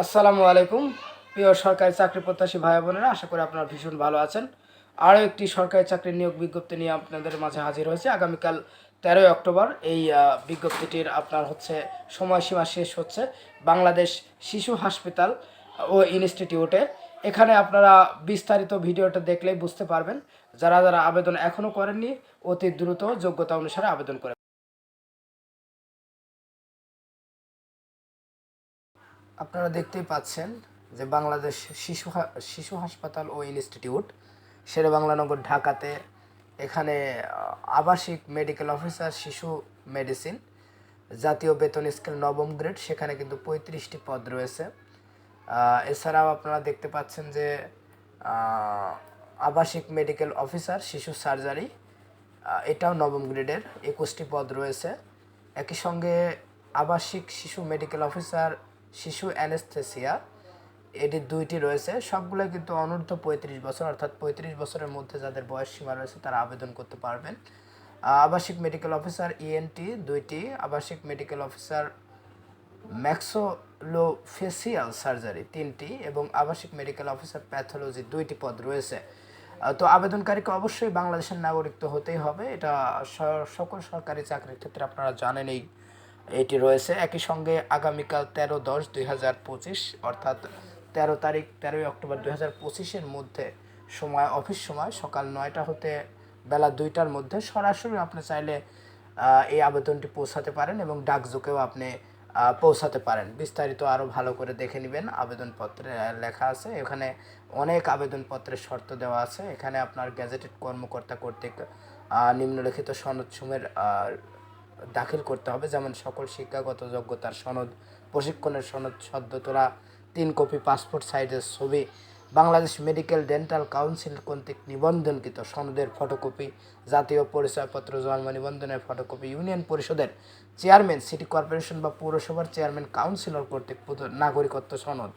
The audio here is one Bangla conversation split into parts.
আসসালামু আলাইকুম। প্রিয় সরকারি চাকরি প্রত্যাশী ভাই বোনেরা, আশা করি আপনারা ভীষণ ভালো আছেন। আরও একটি সরকারি চাকরির নিয়োগ বিজ্ঞপ্তি নিয়ে আপনাদের মাঝে হাজির হয়েছে। আগামীকাল তেরোই অক্টোবর এই বিজ্ঞপ্তিটির আপনার হচ্ছে সময়সীমা শেষ হচ্ছে বাংলাদেশ শিশু হাসপাতাল ও ইনস্টিটিউটে। এখানে আপনারা বিস্তারিত ভিডিওটা দেখলেই বুঝতে পারবেন। যারা যারা আবেদন এখনও করেননি, অতি দ্রুত যোগ্যতা অনুসারে আবেদন করে আপনারা দেখতেই পাচ্ছেন যে বাংলাদেশ শিশু শিশু হাসপাতাল ও ইনস্টিটিউট শেরে বাংলানগর ঢাকাতে এখানে আবাসিক মেডিকেল অফিসার শিশু মেডিসিন জাতীয় বেতন স্কেল নবম গ্রেড সেখানে কিন্তু পঁয়ত্রিশটি পদ রয়েছে। এছাড়াও আপনারা দেখতে পাচ্ছেন যে আবাসিক মেডিকেল অফিসার শিশু সার্জারি এটাও নবম গ্রেডের একুশটি পদ রয়েছে। একই সঙ্গে আবাসিক শিশু মেডিকেল অফিসার শিশু অ্যানেস্থেসিয়া, এটি দুইটি রয়েছে। সবগুলো কিন্তু অনূর্ধ্ব পঁয়ত্রিশ বছর, অর্থাৎ পঁয়ত্রিশ বছরের মধ্যে যাদের বয়স সীমা রয়েছে তারা আবেদন করতে পারবেন। আবাসিক মেডিকেল অফিসার ইএনটি দুইটি, আবাসিক মেডিকেল অফিসার ম্যাক্সোলোফেসিয়াল সার্জারি তিনটি, এবং আবাসিক মেডিকেল অফিসার প্যাথোলজি দুইটি পদ রয়েছে। তো আবেদনকারীকে অবশ্যই বাংলাদেশের নাগরিক তো হতেই হবে। এটা সকল সরকারি চাকরির ক্ষেত্রে আপনারা জানেন এই এটি রয়েছে একই সঙ্গে আগামীকাল তেরো দশ দুই হাজার পঁচিশ অর্থাৎ তেরো তারিখ তেরোই অক্টোবর দুই হাজার পঁচিশের মধ্যে সময় অফিস সময় সকাল নয়টা হতে বেলা দুইটার মধ্যে সরাসরি আপনি চাইলে এই আবেদনটি পৌঁছাতে পারেন এবং ডাকযোগেও আপনি পৌঁছাতে পারেন। বিস্তারিত আরও ভালো করে দেখে নেবেন। আবেদনপত্রে লেখা আছে এখানে অনেক আবেদনপত্রের শর্ত দেওয়া আছে। এখানে আপনার গ্যাজেটেড কর্মকর্তা কর্তৃক নিম্নলিখিত সনদসমূহের আহ, দাখিল করতে হবে। যেমন সকল শিক্ষাগত যোগ্যতার সনদ, প্রশিক্ষণের সনদ, সদ্য তোলা তিন কপি পাসপোর্ট, সাইজের ছবি, বাংলাদেশ মেডিকেল ডেন্টাল কাউন্সিল কর্তৃক নিবন্ধনকৃত সনদের ফটোকপি, জাতীয় পরিচয়পত্র, জন্ম নিবন্ধনের ফটোকপি, ইউনিয়ন পরিষদের চেয়ারম্যান, সিটি কর্পোরেশন বা পৌরসভার চেয়ারম্যান, কাউন্সিলর কর্তৃক নাগরিকত্ব সনদ।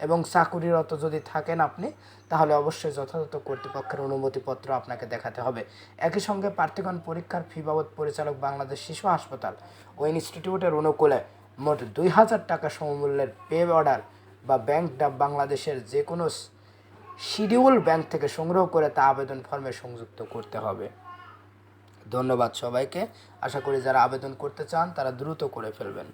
এবং চাকুরিরত যদি থাকেন আপনি, তাহলে অবশ্যই যথাযথ কর্তৃপক্ষের অনুমতিপত্র আপনাকে দেখাতে হবে। একই সঙ্গে প্রার্থীগণ পরীক্ষার ফি বাবদ পরিচালক বাংলাদেশ শিশু হাসপাতাল ও ইনস্টিটিউটের অনুকূলে মোট দুই হাজার টাকা সমমূল্যের পে অর্ডার বা ব্যাংক ডাব বাংলাদেশের যে কোনো শিডিউল ব্যাংক থেকে সংগ্রহ করে তা আবেদন ফর্মে সংযুক্ত করতে হবে। ধন্যবাদ সবাইকে। আশা করি যারা আবেদন করতে চান, তারা দ্রুত করে ফেলবেন।